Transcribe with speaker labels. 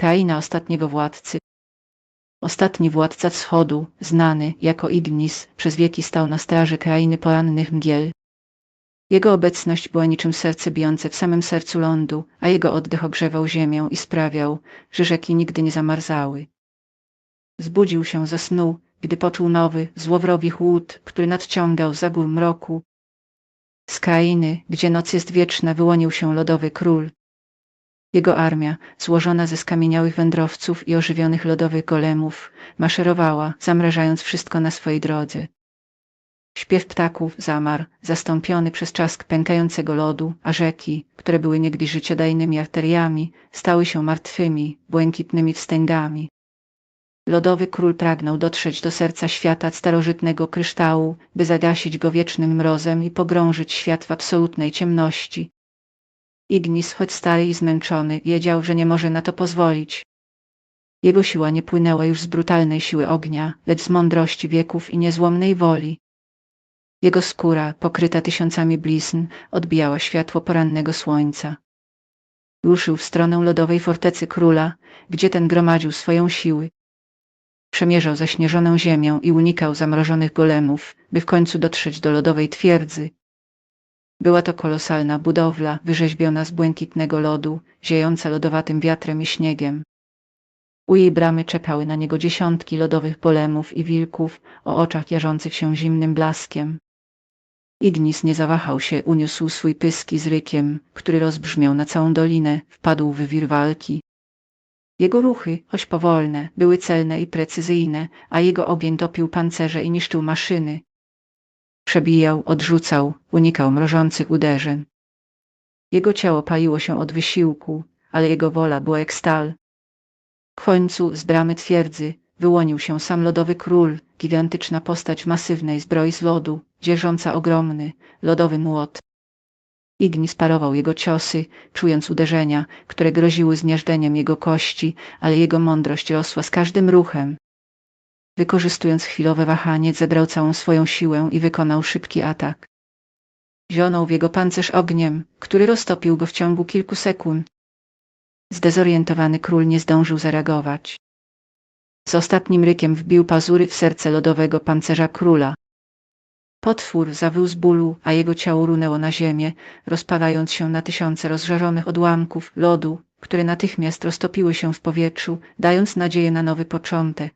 Speaker 1: Kraina ostatniego władcy. Ostatni władca wschodu, znany jako Ignis, przez wieki stał na straży krainy porannych mgiel. Jego obecność była niczym serce bijące w samym sercu lądu, a jego oddech ogrzewał ziemię i sprawiał, że rzeki nigdy nie zamarzały. Zbudził się ze snu, gdy poczuł nowy, złowrogi chłód, który nadciągał za gór mroku. Z krainy, gdzie noc jest wieczna, wyłonił się lodowy król. Jego armia, złożona ze skamieniałych wędrowców i ożywionych lodowych golemów, maszerowała, zamrażając wszystko na swojej drodze. Śpiew ptaków zamarł, zastąpiony przez czask pękającego lodu, a rzeki, które były niegdyś życiodajnymi arteriami, stały się martwymi, błękitnymi wstęgami. Lodowy król pragnął dotrzeć do serca świata starożytnego kryształu, by zagasić go wiecznym mrozem i pogrążyć świat w absolutnej ciemności. Ignis, choć stary i zmęczony, wiedział, że nie może na to pozwolić. Jego siła nie płynęła już z brutalnej siły ognia, lecz z mądrości wieków i niezłomnej woli. Jego skóra, pokryta tysiącami blizn, odbijała światło porannego słońca. Ruszył w stronę lodowej fortecy króla, gdzie ten gromadził swoją siły. Przemierzał zaśnieżoną ziemię i unikał zamrożonych golemów, by w końcu dotrzeć do lodowej twierdzy. Była to kolosalna budowla, wyrzeźbiona z błękitnego lodu, ziejąca lodowatym wiatrem i śniegiem. U jej bramy czekały na niego dziesiątki lodowych golemów i wilków o oczach jarzących się zimnym blaskiem. Ignis nie zawahał się, uniósł swój pyski z rykiem, który rozbrzmiał na całą dolinę, wpadł w wir walki. Jego ruchy, choć powolne, były celne i precyzyjne, a jego ogień topił pancerze i niszczył maszyny. Przebijał, odrzucał, unikał mrożących uderzeń. Jego ciało paliło się od wysiłku, ale jego wola była jak stal. W końcu z bramy twierdzy wyłonił się sam lodowy król, gigantyczna postać w masywnej zbroi z lodu, dzierżąca ogromny, lodowy młot. Ignis parował jego ciosy, czując uderzenia, które groziły zmiażdżeniem jego kości, ale jego mądrość rosła z każdym ruchem. Wykorzystując chwilowe wahanie, zebrał całą swoją siłę i wykonał szybki atak. Zionął w jego pancerz ogniem, który roztopił go w ciągu kilku sekund. Zdezorientowany król nie zdążył zareagować. Z ostatnim rykiem wbił pazury w serce lodowego pancerza króla. Potwór zawył z bólu, a jego ciało runęło na ziemię, rozpadając się na tysiące rozżarzonych odłamków lodu, które natychmiast roztopiły się w powietrzu, dając nadzieję na nowy początek.